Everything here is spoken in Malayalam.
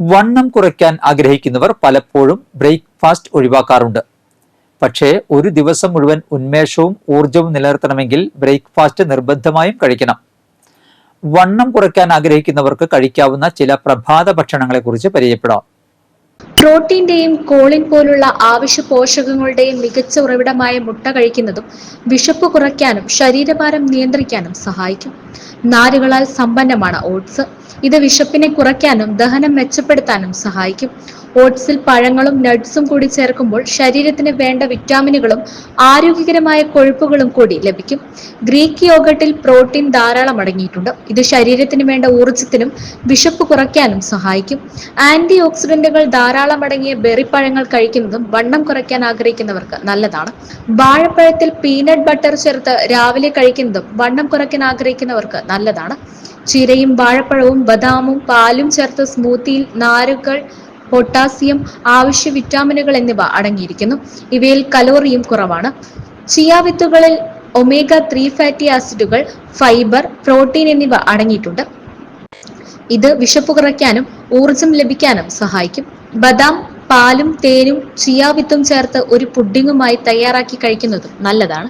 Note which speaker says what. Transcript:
Speaker 1: വണ്ണം കുറയ്ക്കാൻ ആഗ്രഹിക്കുന്നവർ പലപ്പോഴും ബ്രേക്ക്ഫാസ്റ്റ് ഒഴിവാക്കാറുണ്ട്. പക്ഷേ ഒരു ദിവസം മുഴുവൻ ഉന്മേഷവും ഊർജവും നിലനിർത്തണമെങ്കിൽ ബ്രേക്ക്ഫാസ്റ്റ് നിർബന്ധമായും കഴിക്കണം. വണ്ണം കുറയ്ക്കാൻ ആഗ്രഹിക്കുന്നവർക്ക് കഴിക്കാവുന്ന ചില പ്രഭാത ഭക്ഷണങ്ങളെക്കുറിച്ച് പരിചയപ്പെടാം.
Speaker 2: പ്രോട്ടീന്റെയും കോളിൻ പോലുള്ള ആവശ്യ പോഷകങ്ങളുടെയും മികച്ച ഉറവിടമായ മുട്ട കഴിക്കുന്നതും വിശപ്പ് കുറയ്ക്കാനും ശരീരഭാരം നിയന്ത്രിക്കാനും സഹായിക്കും. നാരുകളാൽ സമ്പന്നമാണ് ഓട്സ്. ഇത് വിശപ്പിനെ കുറയ്ക്കാനും ദഹനം മെച്ചപ്പെടുത്താനും സഹായിക്കും. ഓട്സിൽ പഴങ്ങളും നട്ട്സും കൂടി ചേർക്കുമ്പോൾ ശരീരത്തിന് വേണ്ട വിറ്റാമിനുകളും ആരോഗ്യകരമായ കൊഴുപ്പുകളും കൂടി ലഭിക്കും. ഗ്രീക്ക് യോഗട്ടിൽ പ്രോട്ടീൻ ധാരാളം അടങ്ങിയിട്ടുണ്ട്. ഇത് ശരീരത്തിന് വേണ്ട ഊർജത്തിനും വിശപ്പ് കുറയ്ക്കാനും സഹായിക്കും. ആന്റി ഓക്സിഡന്റുകൾ ധാരാളം അടങ്ങിയ ബെറി പഴങ്ങൾ കഴിക്കുന്നതും വണ്ണം കുറയ്ക്കാൻ ആഗ്രഹിക്കുന്നവർക്ക് നല്ലതാണ്. വാഴപ്പഴത്തിൽ പീനട്ട് ബട്ടർ ചേർത്ത് രാവിലെ കഴിക്കുന്നതും വണ്ണം കുറയ്ക്കാൻ ആഗ്രഹിക്കുന്നവർക്ക് നല്ലതാണ്. ചീരയും വാഴപ്പഴവും ബദാമും പാലും ചേർത്ത് സ്മൂത്തിയിൽ നാരുകൾ പൊട്ടാസ്യം ആവശ്യ വിറ്റാമിനുകൾ എന്നിവ അടങ്ങിയിരിക്കുന്നു. ഇവയിൽ കലോറിയും കുറവാണ്. ചിയ വിത്തുകളിൽ ഒമേഗ ത്രീ ഫാറ്റി ആസിഡുകൾ ഫൈബർ പ്രോട്ടീൻ എന്നിവ അടങ്ങിയിട്ടുണ്ട്. ഇത് വിശപ്പ് കുറയ്ക്കാനും ഊർജം ലഭിക്കാനും സഹായിക്കും. ബദാം പാലും തേനും ചിയാവിത്തും ചേർത്ത് ഒരു പുഡിങ്ങുമായി തയ്യാറാക്കി കഴിക്കുന്നതും നല്ലതാണ്.